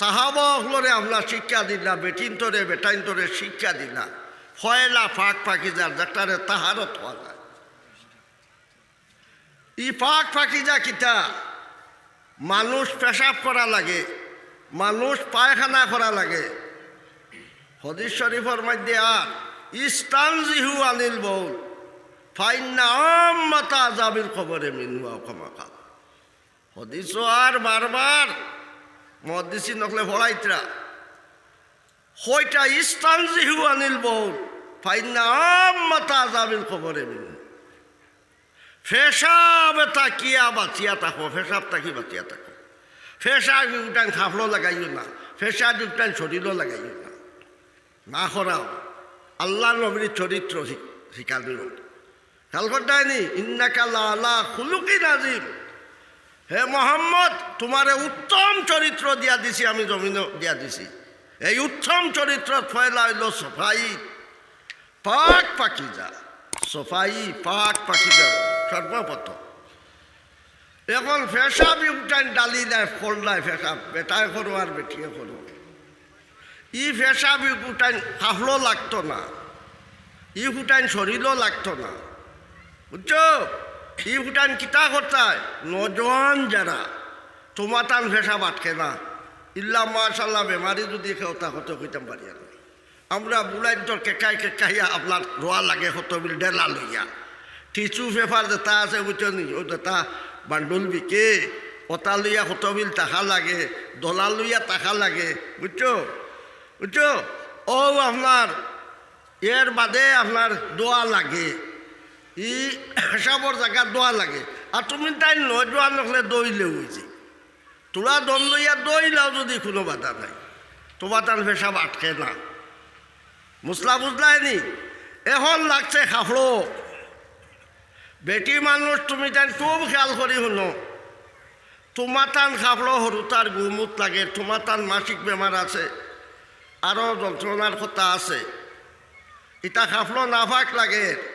সাহাবরে আপনার শিক্ষা দিলা বেটিন্তরে বেটাইন্তরে শিক্ষা দিলা ফয়লা ফাঁক ফাঁকিজার যেটারে তাহারত হওয়া যায়। ই ফাঁক ফাঁকিজা কিতা, মানুষ পেশাব করা লাগে, মানুষ পায়খানা করা লাগে। হদিস শরীফর মধ্যে আর ইস্তান জিহু আনিল ফাইন্না আম্মাতা জাবির খবরে মিনুয়া ক্ষমাকা হদিস আর বারবার মদিসি নকলে ভরাইতরা। হইটা ইস্তান জিহু আনিল বউল, ফাইন্না আম্মাতা জাবির খবরে মিনু। ফেসাব তাকিয়া বাঁচিয়া থাকো, ফেসাব তাকি বাঁচিয়া থাকো। ফেসা উঠান খাফলো লাগাইও না ফেসা উঠান শরীরও লাগাইও না। না করাও আল্লাহ নবীর চরিত্র শিকাল খেয়াল করতেনি ইন্নাকাল্লা আল্লাহ খুলুকি নাজিম হে মোহাম্মদ, তোমারে উত্তম চরিত্র দিয়া দিছি, আমি জমিন দিয়া দিছি। এই উত্তম চরিত্র ফয়লা হইল সফাই, পাক পাখি যা সফাই, পাক পাখি যা সর্বপ্রথম। এখন ফেসাব উঠান ডালি দেয় ফল দেয় ফেসাব বেটায় করো আর বেটিয়ে করো ই ফেসাব উঠান কাহলো লাগতো না। ই ফুটাইন শরীরও লাগতো না। বুঝছ? ই ফুটাইন কিতা করতায়? নজওয়ান যারা তোমার টান ফেসাব আটকে না ইল্লা মাশাল্লাহ, বেমারি যদি কেউ তা হতে হইতাম পারি আর আমরা বুলাই তোর কেকাই কেকাইয়া আপনার রোয়া লাগে হতো বিল ডেলা লইয়া। টিচু পেপার যেটা আছে বুঝছ ও যেটা বান্ডুল বিকে ওটা লইয়া হতো বিল টাকা লাগে ডলা লইয়া টাকা লাগে, বুঝছ? বুঝছ? ও আপনার, এর বাদে আপনার দোয়া লাগে। ই হিসাবর জায়গা দোয়া লাগে। আর তুমি তাই নয় দোয়া নকলে দইলে হয়েছে তোরা দম লইয়া দইলাও যদি কোনো বাধা নাই। তোমার তার পেশাব আটকে না। মুসলা বুঝলাই নি এখন লাগছে খাফড়ো। বেটি মানুষ তুমি তাই খুব খেয়াল করি শুনো। তোমার টান খাফড়ো সরু তার গুমুত লাগে তোমার তান মাসিক বেমার আছে আরও যন্ত্রণার কথা আছে। ইটা খাফলো নাফাক লাগে।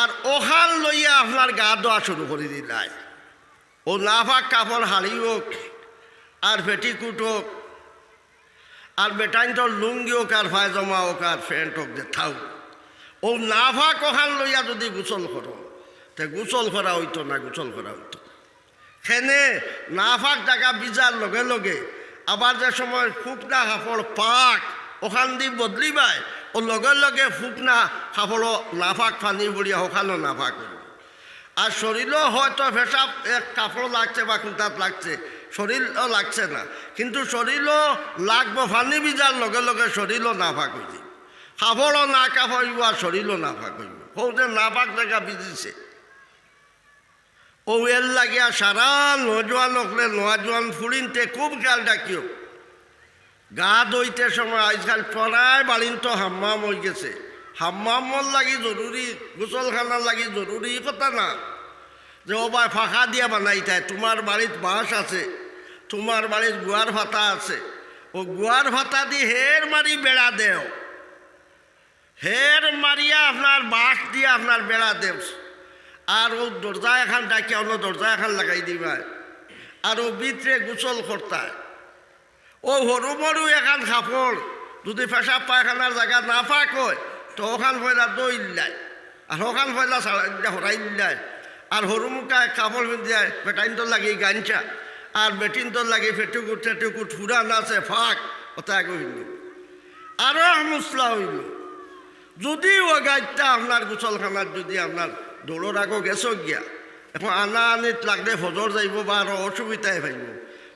আর ওখান লইয়া আপনার গা দোয়া শুরু করে দিলাই। ও নাফাক কাপড় হাড়ি হোক আর পেটিকুট হোক আর বেটাইন তোর লুঙ্গি হোক, আর ফায়জমা হোক, আর ফ্যান্ট হোক, যে থাও ও নাফাক ওখান লইয়া যদি গোসল করো, তে গোসল করা হইতো না, গোসল করা হইতো। সেনে নাফাক জায়গা বিজার লগে লগে, আবার যে সময় ফুকনা কাপড় পাক, ওখান দি বদলিবাই লগে লগে ফুকনা কাপড় নাফাক ফানি বুড়িয়া ওখানো নাফাক আর শরীরও হয়তো ফেসাব এক কাপড় লাগছে বা খুঁটাত লাগছে, শরীরও লাগছে না। কিন্তু শরীরও লাগবো ফানি বিজার লগে লগে শরীরও নাফাক হইছে কাপড়ও না কাপড় আর শরীরও নাফাক হইব সৌতে নাফাক জায়গা বিজিছে। ও এর লাগিয়া সারা নজওয়ান হকলে নজওয়ান ফুরিনতে খুব খেয়াল ডাকিও গা দইতে সময়, আজকাল প্রায় বাড়িন তো হাম্মাম হয়ে গেছে। হাম্মামর লাগি জরুরি গোসলখানার লাগি জরুরি কথা না। যে ও ভাই ফাঁকা দিয়া বানাইতে তোমার বাড়িত বাঁশ আছে তোমার বাড়ির গুয়ার ভাতা আছে। ও গুয়ার ভাতা দি হের মারি বেড়া দেও। হের মারিয়া আপনার বাঁশ দিয়ে আপনার বেড়া দেও। আর ও দরজা এখন ডাকিয়া অন্য দরজা এখন লাগাই দিবা আর ও ভিতরে গোসল করতায় ও সৰু মৰু এখন কাপড় যদি পেশাব পায়খানার জায়গা না পাক হয় তো ওখান পয়লা দই দিলাই আর ওখান পয়লা হরাই দিলাই আর মুখা কাপড় পিন্ধায় বেটাইন তোর লাগে গাঞ্চা আর বেটিন তোর লাগে ফেটুকুট টেটুকুট ফুরা নাচে ফাঁক ওটা হইল আরও মুসলা হইল যদি ও গাইটা আপনার গোসলখানার যদি আপনার দৌড়র আগো গেছ গিয়া, এখন আনা আনিত লাগলে ফজর যাইব বা আরও অসুবিধায় ভাইব।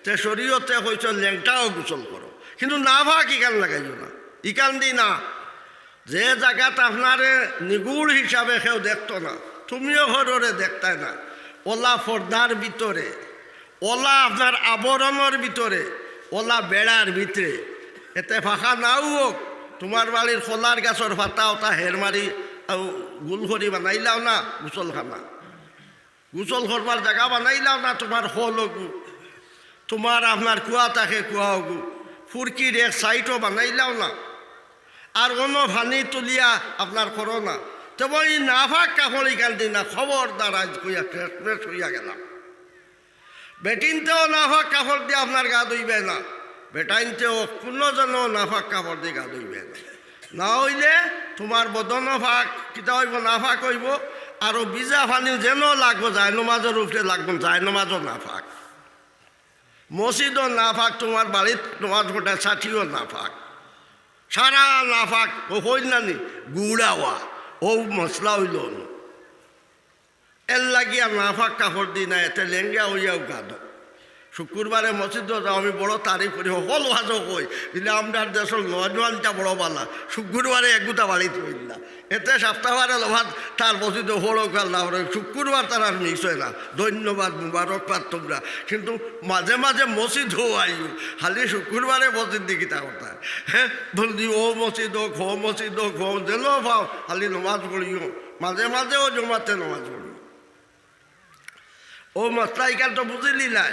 তে শরীয়তে হয়েছ ল্যাংটাও গোসল করো। কিন্তু না ভাগ ইকান লাগাইও না? ইকান দি না। যে জায়গাত আপনারে নিগুড় হিসাবে কেউ দেখতো না, তুমিও ঘরে দেখতাই না। ওলা পর্দার ভিতরে, ওলা আপনার আবরণের ভিতরে, ওলা বেড়ার ভিতরে। এতে ফাঁকা নাও হোক, তোমার বাড়ির খোলার গাছর ফাতা ওটা হের মারি গুল করি বানাইলাও না গোসলখানা গোসল করবার জায়গা বানাইলাও না, তোমার হল তোমার আপনার কুয়া তাকে কুয়া হগু ফুরকির এক সাইটও বানাইলাও না। আর অন্য ভানি তুলিয়া আপনার করো না। তেমন এই নাফাক কাপড় দিন না, খবরদার আজ কইয়া ফ্রেশ হইয়া গেলাম। বেটিনতেও নাফাক কাপড় দিয়ে আপনার গা ধুইবে না। বেটাইনতে কোনো যেন নাফাক কাপড় দিয়ে গা ধুইবে না। না হইলে তোমার বদন ফাঁক কিতা হইব নাফাক হইব। আর বিজা পানি যেন লাগবো যায় নমাজের উপরে লাগবো যায় নমাজও নাফাক মসজিদও নাফাক, তোমার বাড়ির তোমার গোটা ছাঠিও নাফাক। সারা নাফাক ও হইল না নি গুড়াওয়া, ও মশলা হইল এর লাগিয়া নাফাক কাপড় দিই না এতে লেঙ্গা হইয়াও গাদ। শুক্রবারে মসজিদ আমি বড় তারিফ করি। সকল ভাজো কই? কিন্তু আমরা দেশের নজওয়ানটা বড় বালা শুক্রবারে একগুতা বাড়িতে হইল না এতে সপ্তাহবারে লোভাত তার মসজিদে না হলো শুক্রবার তার আর হয় না। ধন্যবাদ মুবারকবাদ তোমরা কিন্তু মাঝে মাঝে মসজিদ হো আইও খালি শুক্রবারে মসজিদ দিকে তা কথা। হ্যাঁ বলছি ও মসজিদ হোক, হো মসজিদ হোক, হো দিল পাও, খালি নমাজ পড়িও। মাঝে মাঝে ও জমাতে নমাজ পড়িও। ও মশলা ইকাল তো বুঝিলি নাই